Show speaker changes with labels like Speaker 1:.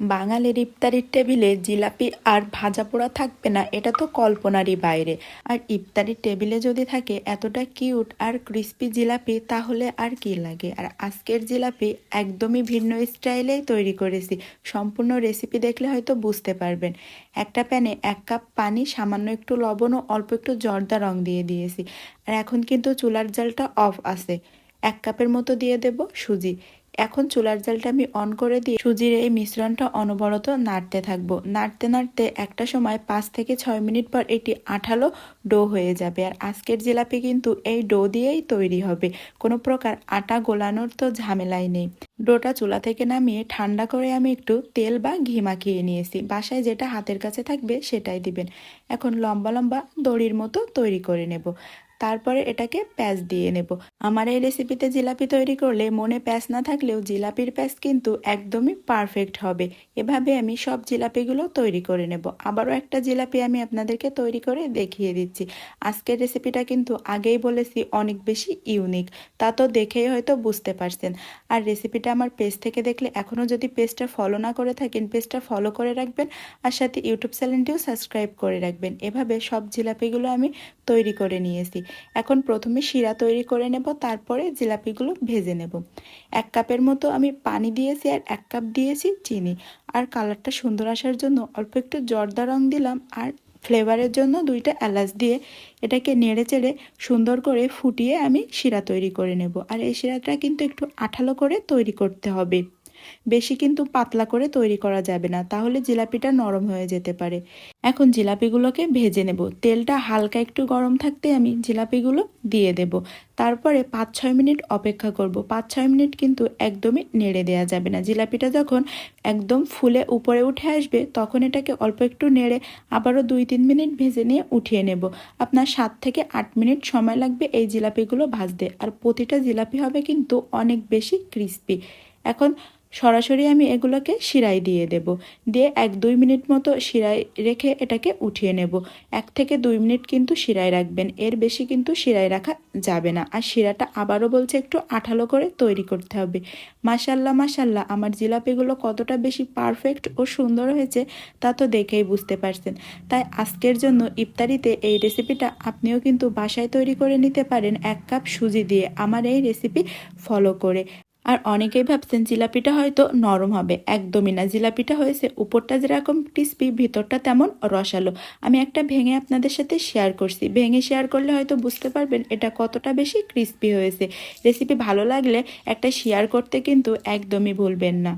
Speaker 1: বাঙালির ইফতারির টেবিলে জিলাপি আর ভাজা পোড়া থাকবে না, এটা তো কল্পনারই বাইরে। আর ইফতারির টেবিলে যদি থাকে এতটা কিউট আর ক্রিস্পি জিলাপি, তাহলে আর কি লাগে? আর আজকের জিলাপি একদমই ভিন্ন স্টাইলেই তৈরি করেছি। সম্পূর্ণ রেসিপি দেখলে হয়তো বুঝতে পারবেন। একটা প্যানে এক কাপ পানি, সামান্য একটু লবণ ও অল্প একটু জর্দা রং দিয়ে দিয়েছি। আর এখন কিন্তু চুলার জালটা অফ আছে। এক কাপের মতো দিয়ে দেব সুজি। এখন চুলার জালটা আমি অন করে দিয়ে সুজির এই মিশ্রণটা অনবরত নাড়তে থাকব। নাড়তে নাড়তে একটা সময় পাঁচ থেকে ছয় মিনিট পর এটি আঠালো ডো হয়ে যাবে। আর আজকের জিলাপি কিন্তু এই ডো দিয়েই তৈরি হবে। কোনো প্রকার আটা গোলানোর তো ঝামেলাই নেই। ডোটা চুলা থেকে নামিয়ে ঠান্ডা করে আমি একটু তেল বা ঘি মাখিয়ে নিয়েছি। বাসায় যেটা হাতের কাছে থাকবে সেটাই দিবেন। এখন লম্বা লম্বা দড়ির মতো তৈরি করে নেব। তারপরে এটাকে প্যাঁচ দিয়ে নেব। আমার এই রেসিপিতে জিলাপি তৈরি করলে মনে প্যাঁচ না থাকলেও জিলাপির প্যাঁচ কিন্তু একদমই পারফেক্ট হবে। এভাবে আমি সব জিলাপিগুলো তৈরি করে নেব। আবারও একটা জিলাপি আমি আপনাদেরকে তৈরি করে দেখিয়ে দিচ্ছি। আজকের রেসিপিটা কিন্তু আগেই বলেছি, অনেক বেশি ইউনিক তা তো দেখেই হয়তো বুঝতে পারছেন। আর রেসিপিটা আমার পেজ থেকে দেখলে এখনও যদি পেজটা ফলো না করে থাকেন পেজটা ফলো করে রাখবেন আর সাথে ইউটিউব চ্যানেলটিও সাবস্ক্রাইব করে রাখবেন। এভাবে সব জিলাপিগুলো আমি তৈরি করে নিয়েছি। এখন প্রথমে শিরা তৈরি করে নেব, তারপরে জিলাপিগুলো ভেজে নেব। এক কাপের মতো আমি পানি দিয়েছি আর এক কাপ দিয়েছি চিনি। আর কালারটা সুন্দর আসার জন্য অল্প একটু জর্দা রং দিলাম আর ফ্লেভারের জন্য দুইটা এলাচ দিয়ে এটাকে নেড়ে চেড়ে সুন্দর করে ফুটিয়ে আমি শিরা তৈরি করে নেব। আর এই শিরাটা কিন্তু একটু আঠালো করে তৈরি করতে হবে। বেশি কিন্তু পাতলা করে তৈরি করা যাবে না, তাহলে জিলাপিটা নরম হয়ে যেতে পারে। এখন জিলাপিগুলোকে ভেজে নেব। তেলটা হালকা একটু গরম থাকতে আমি জিলাপিগুলো দিয়ে দেব। তারপরে পাঁচ ছয় মিনিট অপেক্ষা করব। পাঁচ ছয় মিনিট কিন্তু একদমই নেড়ে দেওয়া যাবে না। জিলাপিটা যখন একদম ফুলে উপরে উঠে আসবে, তখন এটাকে অল্প একটু নেড়ে আবারও দুই তিন মিনিট ভেজে নিয়ে উঠিয়ে নেব। আপনার সাত থেকে আট মিনিট সময় লাগবে এই জিলাপিগুলো ভাজতে। আর প্রতিটা জিলাপি হবে কিন্তু অনেক বেশি ক্রিস্পি। এখন সরাসরি আমি এগুলোকে শিরাই দিয়ে দেব। দিয়ে এক দুই মিনিট মতো শিরাই রেখে এটাকে উঠিয়ে নেব। এক থেকে দুই মিনিট কিন্তু শিরাই রাখবেন। এর বেশি কিন্তু শিরাই রাখা যাবে না। আর শিরাটা আবারও বলছে একটু আঠালো করে তৈরি করতে হবে। মাসাল্লাহ মাসাল্লাহ আমার জিলাপিগুলো কতটা বেশি পারফেক্ট ও সুন্দর হয়েছে তা তো দেখেই বুঝতে পারছেন। তাই আজকের জন্য ইফতারিতে এই রেসিপিটা আপনিও কিন্তু বাসায় তৈরি করে নিতে পারেন। এক কাপ সুজি দিয়ে আমার এই রেসিপি ফলো করে। আর অনেকেই ভাবছেন জিলাপিটা হয়তো নরম হবে। একদমই না। জিলাপিটা হয়েছে উপরটা যেরকম ক্রিসপি, ভিতরটা তেমন রসালো। আমি একটা ভেঙে আপনাদের সাথে শেয়ার করছি। ভেঙে শেয়ার করলে হয়তো বুঝতে পারবেন এটা কতটা বেশি ক্রিসপি হয়েছে। রেসিপি ভালো লাগলে একটা শেয়ার করতে কিন্তু একদমই ভুলবেন না।